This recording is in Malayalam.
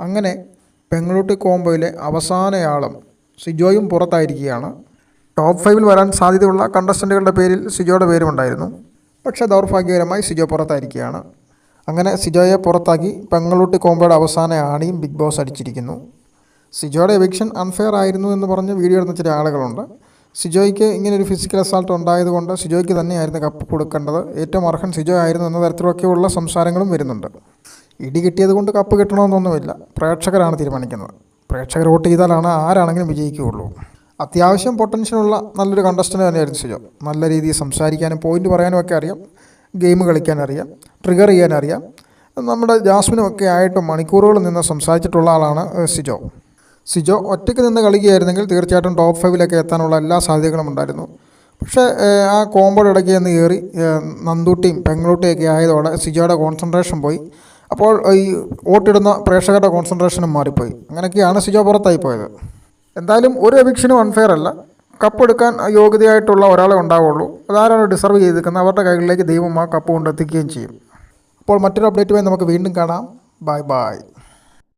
അങ്ങനെ പെങ്ങളൂട്ടി കോംബോയിലെ അവസാനയാളും സിജോയും പുറത്തായിരിക്കുകയാണ്. ടോപ്പ് ഫൈവിൽ വരാൻ സാധ്യതയുള്ള കണ്ടസ്റ്റന്റുകളുടെ പേരിൽ സിജോയുടെ പേരുമുണ്ടായിരുന്നു. പക്ഷേ ദൗർഭാഗ്യകരമായി സിജോ പുറത്തായിരിക്കുകയാണ്. അങ്ങനെ സിജോയെ പുറത്താക്കി പെങ്ങളൂട്ടി കോംബോയുടെ അവസാന ആണിയും ബിഗ് ബോസ് അടിച്ചിരിക്കുന്നു. സിജോയുടെ എവിക്ഷൻ അൺഫെയർ ആയിരുന്നു എന്ന് പറഞ്ഞ് വീഡിയോ എടുത്ത ചില ആളുകളുണ്ട്. സിജോയ്ക്ക് ഇങ്ങനെ ഒരു ഫിസിക്കൽ അസാൾട്ട് ഉണ്ടായതുകൊണ്ട് സിജോയ്ക്ക് തന്നെയായിരുന്നു കപ്പ് കൊടുക്കേണ്ടത്. ഏറ്റവും അർഹൻ സിജോ ആയിരുന്നു എന്ന തരത്തിലൊക്കെയുള്ള സംസാരങ്ങളും വരുന്നുണ്ട്. ഇടി കിട്ടിയത് കൊണ്ട് കപ്പ് കിട്ടണമെന്നൊന്നുമില്ല. പ്രേക്ഷകരാണ് തീരുമാനിക്കുന്നത്. പ്രേക്ഷകർ വോട്ട് ചെയ്താലാണ് ആരാണെങ്കിലും വിജയിക്കുകയുള്ളൂ. അത്യാവശ്യം പൊട്ടൻഷ്യലുള്ള നല്ലൊരു കണ്ടസ്റ്റന്റ് തന്നെയായിരുന്നു സുജോ. നല്ല രീതിയിൽ സംസാരിക്കാനും പോയിന്റ് പറയാനും ഒക്കെ അറിയാം. ഗെയിം കളിക്കാൻ അറിയാം. ട്രിഗർ ചെയ്യാൻ അറിയാം. നമ്മുടെ ജാസ്മിനും ഒക്കെ ആയിട്ട് മണിക്കൂറുകൾ നിന്ന് സംസാരിച്ചിട്ടുള്ള ആളാണ് സിജോ. സിജോ ഒറ്റയ്ക്ക് നിന്ന് കളിക്കുകയായിരുന്നെങ്കിൽ തീർച്ചയായിട്ടും ടോപ്പ് ഫൈവിലൊക്കെ എത്താനുള്ള എല്ലാ സാധ്യതകളും ഉണ്ടായിരുന്നു. പക്ഷേ ആ കോമ്പോഡ് ഇടയ്ക്ക് നിന്ന് കയറി ഏഹ്, പെങ്ങളൂട്ടിയും പെങ്ങളൂട്ടിയൊക്കെ ആയതോടെ സിജോയുടെ കോൺസെൻട്രേഷൻ പോയി. അപ്പോൾ ഈ വോട്ടിടുന്ന പ്രേക്ഷകരുടെ കോൺസെൻട്രേഷനും മാറിപ്പോയി. അങ്ങനെയൊക്കെയാണ് സിജോ പുറത്തായി പോയത്. എന്തായാലും ഒരു എവിക്ഷനും അൺഫെയർ അല്ല. കപ്പ് എടുക്കാൻ യോഗ്യതയായിട്ടുള്ള ഒരാളെ ഉണ്ടാവുള്ളൂ. അതാരാണ് ഡിസർവ് ചെയ്തിരിക്കുന്നത്? അവരുടെ കൈകളിലേക്ക് ദൈവം ആ കപ്പ് കൊണ്ടെത്തിക്കുകയും ചെയ്യും. അപ്പോൾ മറ്റൊരു അപ്ഡേറ്റുമായി നമുക്ക് വീണ്ടും കാണാം. Bye bye